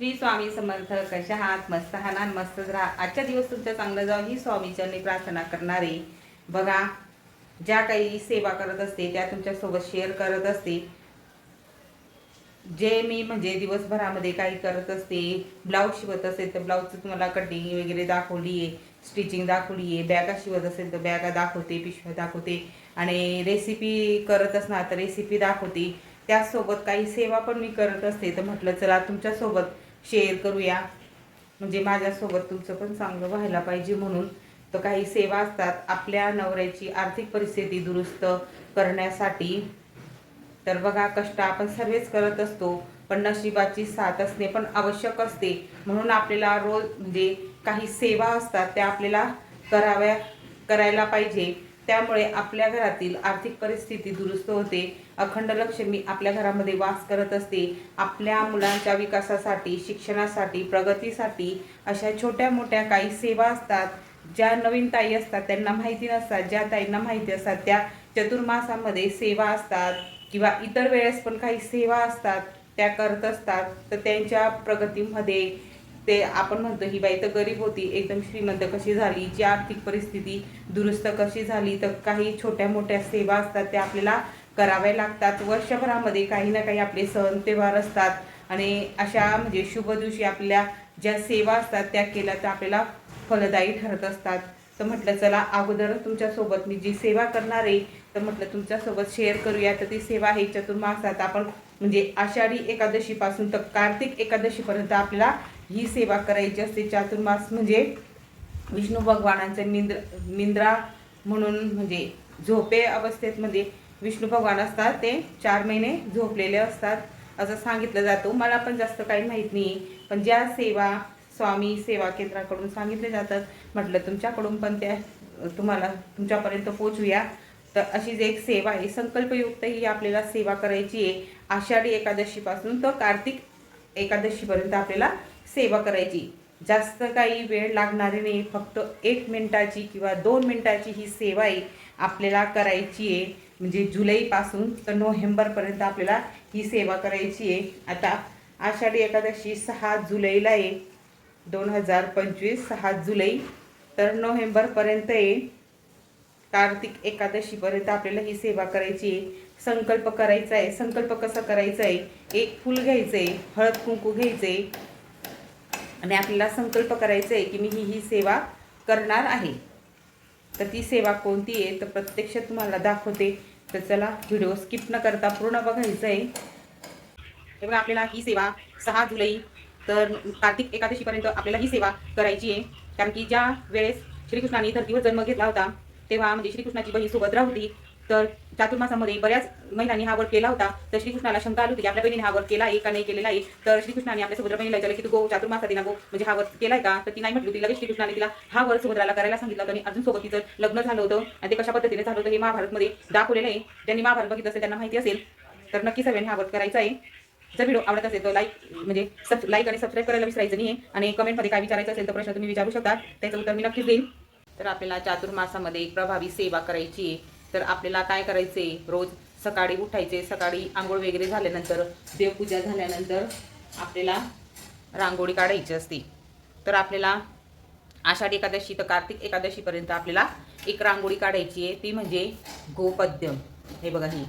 श्री स्वामी समर्थ कशा आहात? मस्त हाना मस्तच राहा आजच्या दिवस तुमचा चांगला जावं ही स्वामीचरणी प्रार्थना करणारे बघा ज्या काही सेवा करत असते त्या तुमच्यासोबत शेअर करत असते. जे मी म्हणजे दिवसभरामध्ये काही करत असते ब्लाऊज शिवत असेल तर ब्लाऊजचं तुम्हाला कटिंग वगैरे दाखवली आहे स्टिचिंग दाखवली आहे बॅगा शिवत असेल तर बॅगा दाखवते पिशव्या दाखवते. आणि रेसिपी करत असणार तर रेसिपी दाखवते. त्याचसोबत काही सेवा पण मी करत असते तर म्हटलं चला तुमच्यासोबत शेअर करूया. म्हणजे माझ्यासोबत तुमचं पण चांगलं व्हायला पाहिजे म्हणून. तर काही सेवा असतात आपल्या नवऱ्याची आर्थिक परिस्थिती दुरुस्त करण्यासाठी. तर बघा कष्ट आपण सर्वच करत असतो पण नशिबाची साथ असणे पण आवश्यक असते. म्हणून आपल्याला रोज म्हणजे काही सेवा असतात त्या आपल्याला कराव्या करायला पाहिजे. त्यामुळे आपल्या घरातील आर्थिक परिस्थिती दुरुस्त होते. अखंड लक्ष्मी आपल्या घरामध्ये वास करत असते. आपल्या मुलांच्या विकासासाठी शिक्षणासाठी प्रगतीसाठी अशा छोट्या मोठ्या काही सेवा असतात. ज्या नवीन ताई असतात त्यांना माहिती नसतात. ज्या ताईंना माहिती असतात त्या चतुर्मासामध्ये सेवा असतात किंवा इतर वेळेस पण काही सेवा असतात त्या करत असतात. तर त्यांच्या प्रगतीमध्ये ते आपण म्हणतो ही बाई तर गरीब होती एकदम श्रीमंत कशी झाली जी आर्थिक परिस्थिती दुरुस्त कशी झाली तर काही छोट्या मोठ्या सेवा असतात त्या आपल्याला कराव्या लागतात. वर्षभरामध्ये काही ना काही आपले सण त्योहार असतात आणि अशा म्हणजे शुभ दिवशी आपल्या ज्या सेवा असतात त्या केल्या तर आपल्याला फलदायी ठरत असतात. तर म्हटलं चला अगोदर तुमच्यासोबत मी जी सेवा करणार आहे तर म्हटलं तुमच्यासोबत शेअर करूया. तर ती सेवा आहे चतुर्मासात आपण म्हणजे आषाढी एकादशीपासून तर कार्तिक एकादशीपर्यंत आपल्याला ही सेवा करायची असते. चातुर्मास म्हणजे विष्णू भगवानांचे मिंद्र मिंद्रा म्हणून म्हणजे झोपे अवस्थेत म्हणजे विष्णू भगवान असतात. ते चार महिने झोपलेले असतात. असं सांगितलं जातं. मला पण जास्त काही माहीत नाही पण ज्या सेवा स्वामी सेवा केंद्राकडून सांगितले जातात म्हटलं तुमच्याकडून पण त्या तुम्हाला तुमच्यापर्यंत पोचूया तर अशीच एक सेवा आहे. संकल्पयुक्त ही आपल्याला सेवा करायची आहे. आषाढी एकादशीपासून तर कार्तिक एकादशीपर्यंत आपल्याला सेवा करायची. जास्त काही वेळ लागणारी नाही फक्त एक मिनटाची किंवा दोन मिनटाची ही सेवा आहे आपल्याला करायची आहे. म्हणजे जुलैपासून तर नोव्हेंबरपर्यंत आपल्याला ही सेवा करायची आहे. आता आषाढी एकादशी सहा जुलैला आहे. दोन हजार पंचवीस सहा जुलै तर नोव्हेंबरपर्यंत आहे. कार्तिक एकादशीपर्यंत आपल्याला ही सेवा करायची आहे. संकल्प करायचा आहे. संकल्प कसा करायचा आहे? एक फूल घ्यायचं आहे. हळद कुंकू घ्यायचं आहे. आणि आपल्याला संकल्प करायचा आहे की मी ही ही सेवा करणार आहे. तर ती सेवा कोणती आहे? तर प्रत्यक्ष तुम्हाला दाखवते. तर चला व्हिडिओ स्किप न करता पूर्ण बघायचं आहे हे बघा आपल्याला ही सेवा सहा जुलै तर कार्तिक एकादशीपर्यंत आपल्याला ही सेवा करायची आहे. कारण की ज्या वेळेस श्रीकृष्णाने धर्तीवर जन्म घेतला होता तेव्हा म्हणजे श्रीकृष्णाची बहीण सुभद्रा होती तर चातुर्मासामध्ये बऱ्याच महिलांनी हा वर्ग केला होता. तर श्रीकृष्णाला शंका आली होती की आपल्या बहिणीने हा वर्क केला आहे का नाही केलेला आहे? तर श्रीकृष्णाने आपल्या सुभद्रा बहिणीला विचारलं की तू गो चातुर्मासा दिना गो. म्हणजे हा वर्ग केलाय का? तर ती नाही म्हटली होती. लगेच श्रीकृष्णाने तिला हा वर्ग सुभद्राला करायला सांगितलं होतं आणि अजून सोबत तिचं लग्न झालं होतं आणि ते कशा पद्धतीने झालं होतं हे महाभारतमध्ये दाखवलेलं आहे. ज्यांनी महाभारत बघितलं असेल त्यांना माहिती असेल तर नक्की सगळ्यांनी हा वर्ग करायचा आहे. जर व्हिडिओ आवडत असेल तर लाईक म्हणजे सब लाईक आणि सबस्क्राईब करायला विसरायचं नाही आहे आणि कमेंटमध्ये काय विचारायचं असेल तर प्रश्न तुम्ही विचारू शकता. त्याचं उत्तर मी नक्कीच देईन. तर आपल्याला चातुर्मासामध्ये एक प्रभावी सेवा करायची आहे. तर आपल्याला काय करायचे रोज सकाळी उठायचे सकाळी आंघोळ वगैरे झाल्यानंतर देवपूजा झाल्यानंतर आपल्याला रांगोळी काढायची असते. तर आपल्याला आषाढी एकादशी तर कार्तिक एकादशीपर्यंत आपल्याला एक रांगोळी काढायची आहे. ती म्हणजे गोपद्यम. हे बघा ही.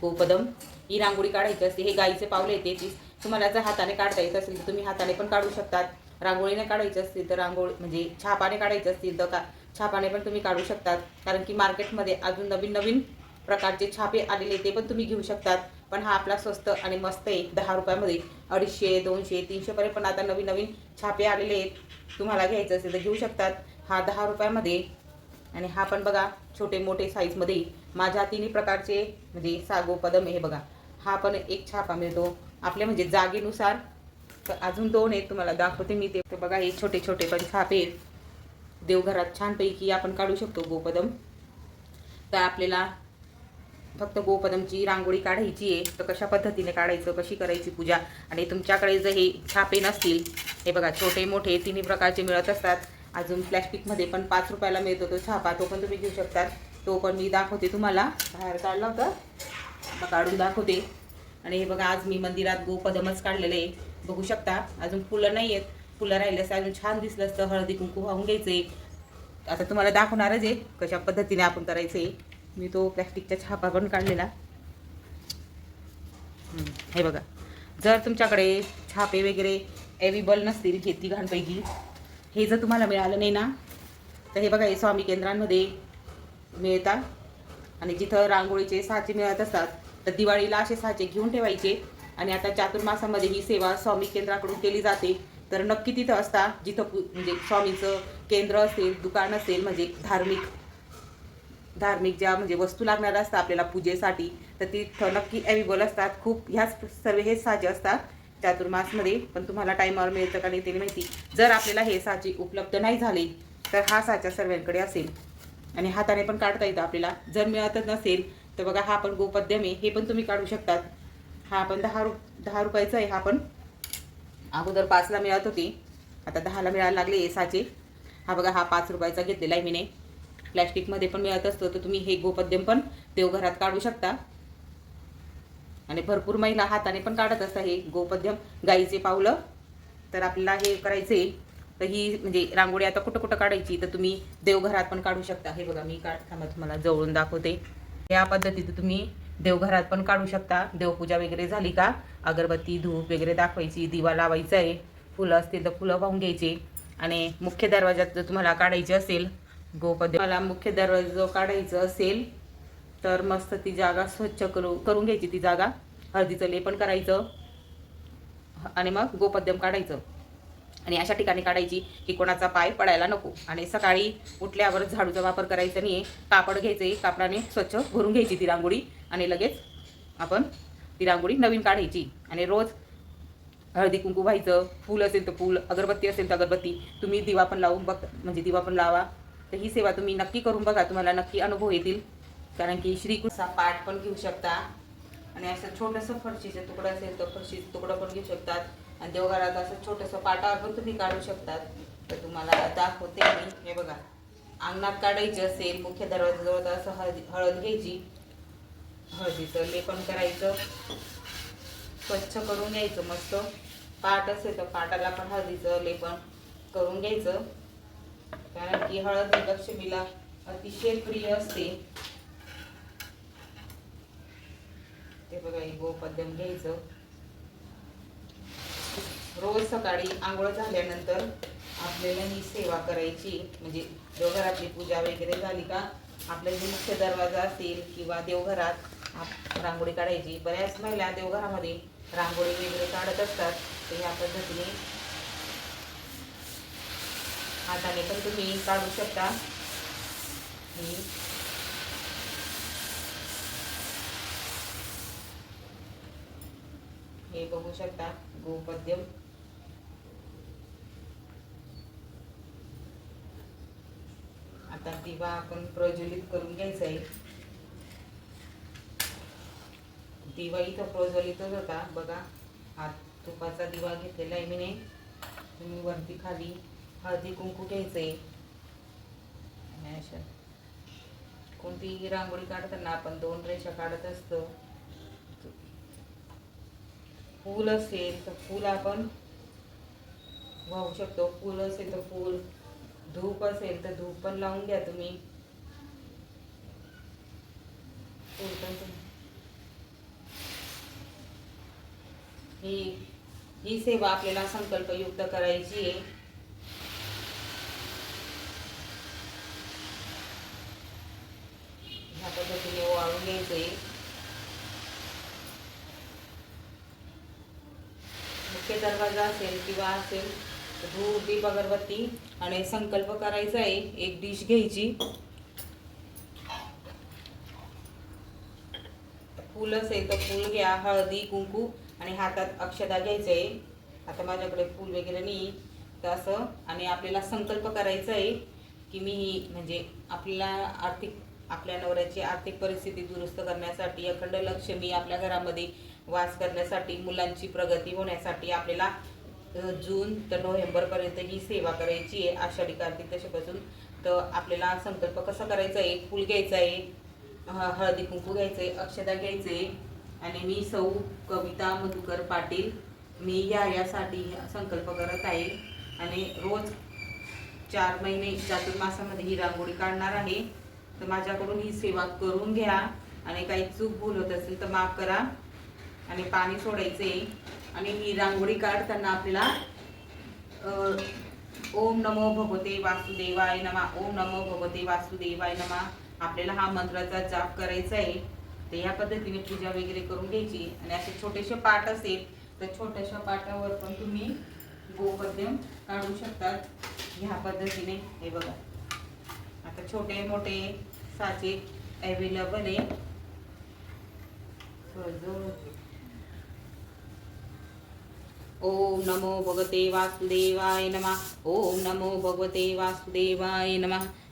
गोपदम ही रांगोळी काढायची असते. हे गाईचे पावले येते ती तुम्हाला जर हाताने काढता येत असेल तर तुम्ही हाताने पण काढू शकतात. रांगोळीने काढायची असतील तर रांगोळी म्हणजे छापाने काढायची असतील तर का छापाने पण तुम्ही काढू शकतात. कारण की मार्केटमध्ये अजून नवीन नवीन प्रकारचे छापे आलेले ते पण तुम्ही घेऊ शकतात. पण हा आपला स्वस्त आणि मस्त आहे दहा रुपयामध्ये. अडीचशे दोनशे तीनशेपर्यंत पण आता नवीन नवीन छापे आलेले आहेत. तुम्हाला घ्यायचं असेल तर घेऊ शकतात. हा दहा रुपयामध्ये. आणि हा पण बघा छोटे मोठे साईजमध्ये माझ्या तिन्ही प्रकारचे म्हणजे सागो पदम हे बघा. हा पण एक छापा मिळतो. आपल्या म्हणजे जागेनुसार. तर अजून दोन आहेत तुम्हाला दाखवते मी ते. तर बघा हे छोटे छोटे पण छापे आहेत. देवघरात छानपैकी आपण काढू शकतो गोपदम. तर आपल्याला फक्त गोपदमची रांगोळी काढायची आहे. तर कशा पद्धतीने काढायचं कशी करायची पूजा? आणि तुमच्याकडे जर हे छापे नसतील हे बघा छोटे मोठे तिन्ही प्रकारचे मिळत असतात. अजून प्लॅस्टिकमध्ये पण पाच रुपयाला मिळतो तो छापा. तो पण तुम्ही घेऊ शकतात. तो पण मी दाखवते तुम्हाला. बाहेर काढला होता. काढून दाखवते. आणि हे बघा आज मी मंदिरात गोपदमच काढलेलं आहे. बघू शकता. अजून फुलं नाही आहेत फुलं राहिले असतं अजून छान दिसलं असतं हळदी कुंकू वाहून घ्यायचे. आता तुम्हाला दाखवणारच आहे कशा पद्धतीने आपण करायचं. आहे मी तो प्लॅस्टिकचा छापा पण काढलेला हे बघा. जर तुमच्याकडे छापे वगैरे अवेलेबल नसतील हे तिघांपैकी हे जर तुम्हाला मिळालं नाही ना तर हे बघा हे स्वामी केंद्रांमध्ये मिळतात. आणि जिथं रांगोळीचे साचे मिळत असतात तर दिवाळीला असे साचे घेऊन ठेवायचे. आणि आता चातुर्मासामध्ये ही सेवा स्वामी केंद्राकडून केली जाते. तर नक्की तिथं असता जिथं पु- म्हणजे स्वामीचं केंद्र असेल दुकान असेल म्हणजे धार्मिक धार्मिक ज्या म्हणजे वस्तू लागणाऱ्या असतात आपल्याला पूजेसाठी तर तिथं नक्की अवेलेबल असतात. खूप ह्याच सर्व हे साजे असतात चातुर्मासमध्ये पण तुम्हाला टायमावर मिळतं का नाही ते माहिती. जर आपल्याला हे साचे उपलब्ध नाही झाले तर हा साचा सर्वांकडे असेल. आणि हाताने पण काढता येतं आपल्याला. जर मिळतच नसेल तर बघा हा पण गोपद्यम आहे हे पण तुम्ही काढू शकतात. हा पण दहा रु दहा रुपयाचा आहे हा पण अगोदर पाचला मिळत होती. आता दहाला मिळायला लागले हे हा बघा हा पाच रुपयाचा घेतलेला आहे मीने. प्लॅस्टिकमध्ये पण मिळत असतो तर तुम्ही हे गोपद्यम पण देवघरात काढू शकता. आणि भरपूर महिला हाताने पण काढत असता हे गोपद्यम. गाईचे पावलं. तर आपल्याला हे करायचे. तर ही म्हणजे रांगोळी आता कुठं कुठं काढायची तर तुम्ही देवघरात पण काढू शकता. हे बघा मी काढ थांबा तुम्हाला जवळून दाखवते. या पद्धतीत तुम्ही देवघरात पण काढू शकता. देवपूजा वगैरे झाली का? अगरबत्ती धूप वगैरे दाखवायची दिवा लावायचा आहे फुलं असतील तर फुलं वाहून घ्यायची. आणि मुख्य दरवाजात जर तुम्हाला काढायची असेल गोपद्य मला मुख्य दरवाजा जो काढायचं असेल तर मस्त ती जागा स्वच्छ करू करून घ्यायची ती जागा. हळदीचं लेपन करायचं. आणि मग गोपद्यम काढायचं. आणि अशा ठिकाणी काढायची की कोणाचा पाय पडायला नको. आणि सकाळी उठल्यावर झाडूचा वापर करायचा नाही कापड घ्यायचे कापडाने स्वच्छ भरून घ्यायची ती रांगोळी. आणि लगेच आपण ती रांगोळी नवीन काढायची. आणि रोज हळदी कुंकू व्हायचं फूल असेल तर फूल अगरबत्ती असेल तर अगरबत्ती तुम्ही दिवा पण लावून बघ म्हणजे दिवा पण लावा. तर ही सेवा तुम्ही नक्की करून बघा तुम्हाला नक्की अनुभव येतील. कारण की श्रीकृष्णचा पाठ पण घेऊ शकता. आणि असं छोटंसं फरशीचं तुकडं असेल तर फरशीचं तुकडं पण घेऊ शकतात. आणि देवघरात असं छोटंसं पाटावर पण तुम्ही काढू शकतात. तर तुम्हाला दाखवते मी. हे बघा. अंगणात काढायची असेल मुख्य दरवाजाजवळ असं हळदी हळद घ्यायची. हळदीचं लेपन करायचं. स्वच्छ करून घ्यायचं मस्त. पाट असेल तर पाटाला पण हळदीचं लेपन करून घ्यायचं. कारण की हळद ही लक्ष्मीला अतिशय प्रिय असते. ते बघा गोपद्यम घ्यायचं. रोज सकाळी आंघोळ झाल्यानंतर आपल्याला ही सेवा करायची. म्हणजे देवघरातली पूजा वगैरे झाली का आपला जे मुख्य दरवाजा असेल किंवा देवघरात रांगोळी काढायची. बऱ्याच महिला देवघरामध्ये रांगोळी वगैरे काढत असतात. तर ह्या पद्धतीने हाताने पण तुम्ही काढू शकता. ही हे बघू शकता गोपद्यम. आता दिवा आपण प्रज्वलित करून घ्यायचा आहे. दिवा इथं प्रज्वलितच होता बघा हा तुपाचा दिवा घेतलेला आहे मीने. तुम्ही वरती खाली हळदी कुंकू घ्यायचे अशा कोणतीही रांगोळी काढताना आपण दोन रेषा काढत असतो. फूल असेल तर फूल आपण वाहू शकतो. फूल असेल तर फूल. धूप असेल तर धूप पण लावून घ्या तुम्ही. फूल पण ही ही सेवा आपल्याला संकल्पयुक्त करायची आहे. ह्या पद्धतीने ओवाळून आहे मुख्य दरवाजा असेल किंवा असेल धूप दीप अगरबत्ती आणि संकल्प करायचा आहे. एक डिश घ्यायची. फूल असेल तर फूल घ्या. हळदी कुंकू आणि हातात अक्षदा घ्यायचं. आहे आता माझ्याकडे फूल वगैरे नाही. तर असं आणि आपल्याला संकल्प करायचा आहे की मी ही म्हणजे आपल्याला आर्थिक आपल्या नवऱ्याची आर्थिक परिस्थिती दुरुस्त करण्यासाठी अखंड लक्ष्मी आपल्या घरामध्ये वास करण्यासाठी मुलांची प्रगती होण्यासाठी आपल्याला जून तर नोव्हेंबरपर्यंत ही सेवा करायची आहे. आषाढी कार्तिक तशापासून. तर आपल्याला संकल्प कसा करायचा आहे? फूल घ्यायचा आहे. हळदी कुंकू घ्यायचं आहे अक्षदा घ्यायचे आणि मी सौ कविता मधुकर पाटील मी या यासाठी संकल्प करत आहे. आणि रोज चार महिने चातुर्मासामध्ये ही रांगोळी काढणार आहे. तर माझ्याकडून ही सेवा करून घ्या. आणि काही चूक भूल होत असेल तर माफ करा. आणि पाणी सोडायचे. आणि ही रांगोळी काढताना आपल्याला ओम नमो भगवते वासुदेवाय नमा. ओम नमो भगवते वासुदेवाय नमा. आपल्याला हा मंत्राचा जाप करायचा आहे. तर या पद्धतीने पूजा वगैरे करून घ्यायची. आणि असे छोटेसे पाठ असेल तर छोट्याशा पाटावर पण तुम्ही गोपद्यम काढू शकतात. ह्या पद्धतीने. हे बघा. आता छोटे मोठे साचे अवेलेबल आहे. ओम नमो भगवते वासुदेवाय नमः. ओम नमो भगवते वासुदेवाय नमः.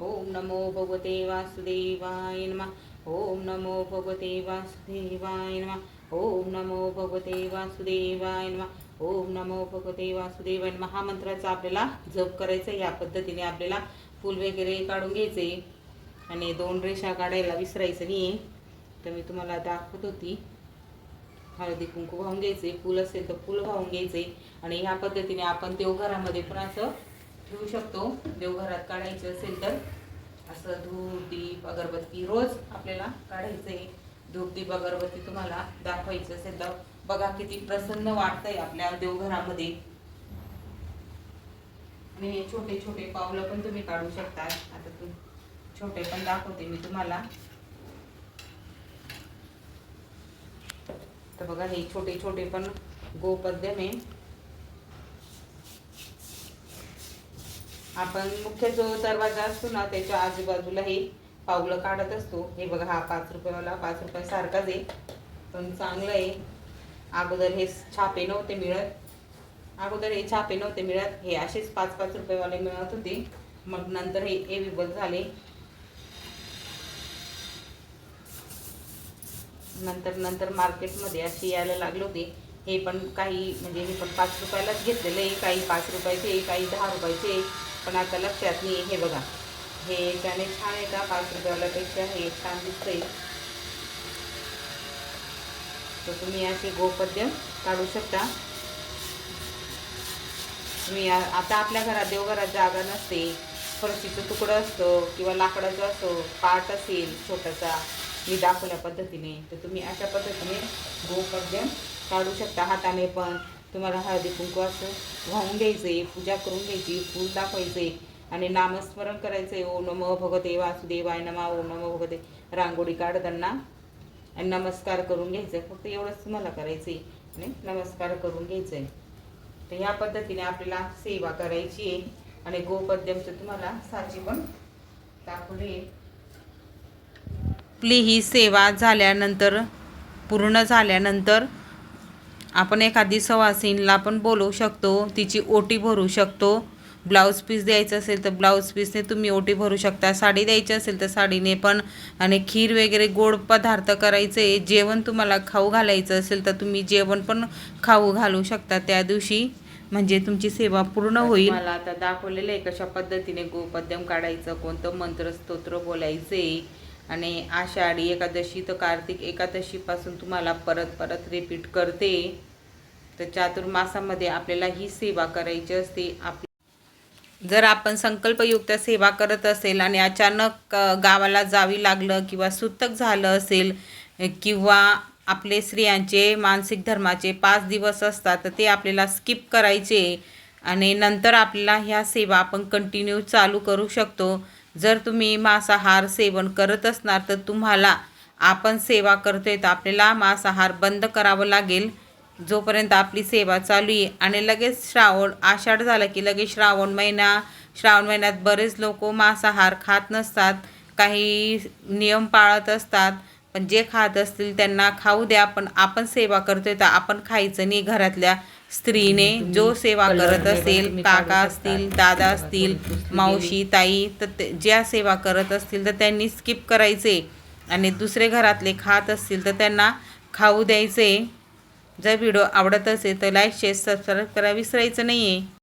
ओम नमो भगवते वासुदेवाय नमः। ओम नमो भगवते वासुदेवाय नमः। ओम नमो भगवते वासुदेवाय नमः। ओम नमो भगवते वासुदेवाय नमः। हा मंत्राचा आपल्याला जप करायचा या पद्धतीने आपल्याला फूल वगैरे काढून घ्यायचे. आणि दोन रेषा काढायला विसरायचं नाही तर मी तुम्हाला दाखवत होती. हळदी कुंकू वाहून घ्यायचे. फुल असेल तर फुल वाहून घ्यायचे. आणि ह्या पद्धतीने आपण देवघरामध्ये पण असं ठेवू शकतो. देवघरात काढायचं असेल तर. असं धूप दीप अगरबत्ती रोज आपल्याला काढायचं आहे धूप दीप अगरबत्ती तुम्हाला दाखवायचं असेल तर बघा किती प्रसन्न वाटतंय आपल्या देवघरामध्ये. आणि हे छोटे छोटे पावलं पण तुम्ही काढू शकता आता तू छोटे पण दाखवते मी तुम्हाला. तर बघा हे छोटे छोटे पण गोपद्य आहे. आपण मुख्य जो दरवाजा असतो ना त्याच्या आजूबाजूला हे पावलं काढत असतो. हे बघा हा पाच रुपयाला पाच रुपये सारखाच आहे. पण चांगलं आहे. अगोदर हे छापे नव्हते मिळत. अगोदर हे छापे नव्हते मिळत. हे असेच पाच पाच रुपयेवाले मिळत होते. मग नंतर हे एविबल झाले. नंतर नंतर मार्केटमध्ये असे यायला लागले होते. हे पण काही म्हणजे हे पण पाच रुपयालाच घेतलेले आहे. काही पाच रुपयाचे काही दहा रुपयाचे. पण आता लक्षात नाही हे बघा. हे त्याने छान आहे का? पाच रुपयालापेक्षा हे छान दिसतंय. तर तुम्ही असे गोपद्य काढू शकता. तुम्ही आता आपल्या घरात देवघरात जागा नसते. फरशीचं तुकडं असतं किंवा लाकडाचं असतो पाट असेल छोटासा मी दाखवल्या पद्धतीने तर तुम्ही अशा पद्धतीने गोपद्य काढू शकता हाताने पण. तुम्हाला हळदी कुंकू असं वाहून घ्यायचे पूजा करून घ्यायची फूल दाखवायचे आणि नामस्मरण करायचं आहे ओम नम भगवते वासुदेवाय नमा ओम नम भगवते रांगोळी काढताना आणि नमस्कार करून घ्यायचं फक्त एवढंच तुम्हाला करायचं आहे आणि नमस्कार करून घ्यायचं आहे तर ह्या पद्धतीने आपल्याला सेवा करायची आहे आणि गोपद्यमचं तुम्हाला साची पण दाखवली आपली ही सेवा झाल्यानंतर पूर्ण झाल्यानंतर आपण एखादी सवासीनला पण बोलवू शकतो तिची ओटी भरू शकतो. ब्लाऊज पीस द्यायचं असेल तर ब्लाऊज पीसने तुम्ही ओटी भरू शकता. साडी द्यायची असेल तर साडीने पण. आणि खीर वगैरे गोड पदार्थ करायचे जेवण तुम्हाला खाऊ घालायचं असेल तर तुम्ही जेवण पण खाऊ घालू शकता. त्या दिवशी म्हणजे तुमची सेवा पूर्ण होईल. मला आता दाखवलेलं आहे कशा पद्धतीने गोपद्यम काढायचं कोणतं मंत्र स्तोत्र बोलायचे आणि आषाढी एकादशी तर कार्तिक एकादशीपासून तुम्हाला परत परत रिपीट करते. तर चातुर्मासामध्ये आपल्याला ही सेवा करायची असते. आप जर आपण संकल्पयुक्त सेवा करत असेल आणि अचानक गावाला जावी लागलं किंवा सुतक झालं असेल किंवा आपले स्त्रियांचे मानसिक धर्माचे पाच दिवस असतात तर ते आपल्याला स्किप करायचे. आणि नंतर आपल्याला ह्या सेवा आपण कंटिन्यू चालू करू शकतो. जर तुम्ही मांसाहार सेवन करत असणार तर तुम्हाला आपण सेवा करतोय तर आपल्याला मांसाहार बंद करावं लागेल. जोपर्यंत आपली सेवा चालू आहे आणि लगेच श्रावण आषाढ झाला की लगेच श्रावण महिना श्रावण महिन्यात बरेच लोक मांसाहार खात नसतात. काही नियम पाळत असतात. पण जे खात असतील त्यांना खाऊ द्या पण आपण सेवा करतोय तर आपण खायचं नाही घरातल्या स्त्रीने. जो सेवा करत असेल काका असतील दादा असतील मावशी ताई तर ते- ज्या सेवा करत असतील तर त्यांनी स्किप करायचे. आणि दुसरे घरातले खात असतील तर त्यांना खाऊ द्यायचे. जर व्हिडिओ आवडत असेल तर लाईक शेअर सबस्क्राईब करा. विसरायचं नाही आहे